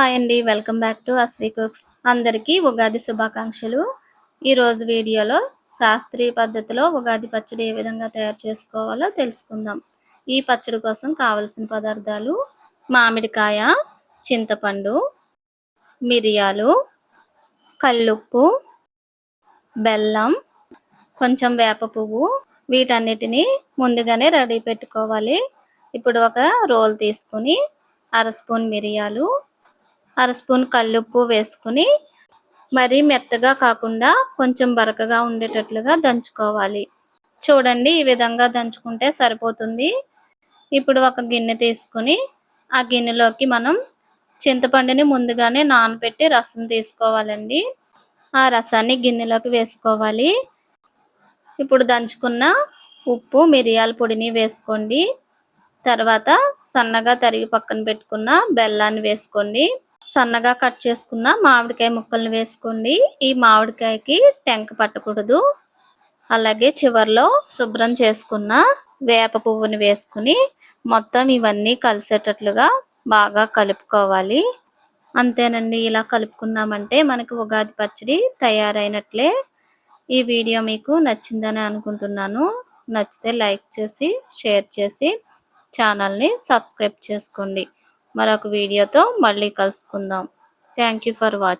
Hi అండి welcome back to Asvi cooks. అందరికీ ఉగాది శుభాకాంక్షలు. ఈరోజు వీడియోలో శాస్త్రీయ పద్ధతిలో ఉగాది పచ్చడి ఏ విధంగా తయారు చేసుకోవాలో తెలుసుకుందాం. ఈ పచ్చడి కోసం కావలసిన పదార్థాలు మామిడికాయ చింతపండు మిరియాలు కల్లుప్పు బెల్లం కొంచెం వేప పువ్వు. వీటన్నిటిని ముందుగానే రెడీ పెట్టుకోవాలి. ఇప్పుడు ఒక రోల్ తీసుకుని అర స్పూన్ మిరియాలు అర స్పూన్ కల్లుప్పు వేసుకుని మరీ మెత్తగా కాకుండా కొంచెం బరకగా ఉండేటట్లుగా దంచుకోవాలి. చూడండి ఈ విధంగా దంచుకుంటే సరిపోతుంది. ఇప్పుడు ఒక గిన్నె తీసుకుని ఆ గిన్నెలోకి మనం చింతపండుని ముందుగానే నానబెట్టి రసం తీసుకోవాలండి. ఆ రసాన్ని గిన్నెలోకి వేసుకోవాలి. ఇప్పుడు దంచుకున్న ఉప్పు మిరియాల పొడిని వేసుకోండి. తర్వాత సన్నగా తరిగి పక్కన పెట్టుకున్న బెల్లాన్ని వేసుకోండి. సన్నగా కట్ చేసుకున్న మామిడికాయ ముక్కలను వేసుకోండి. ఈ మామిడికాయకి టెంక పట్టకూడదు. అలాగే చివర్లో శుభ్రం చేసుకున్న వేప పువ్వుని వేసుకుని మొత్తం ఇవన్నీ కలిసేటట్లుగా బాగా కలుపుకోవాలి. అంతేనండి ఇలా కలుపుకున్నామంటే మనకి ఉగాది పచ్చడి తయారైనట్లే. ఈ వీడియో మీకు నచ్చిందని అనుకుంటున్నాను. నచ్చితే లైక్ చేసి షేర్ చేసి ఛానల్ని సబ్స్క్రైబ్ చేసుకోండి. మరొక వీడియోతో మళ్ళీ కలుసుకుందాం. Thank you for watching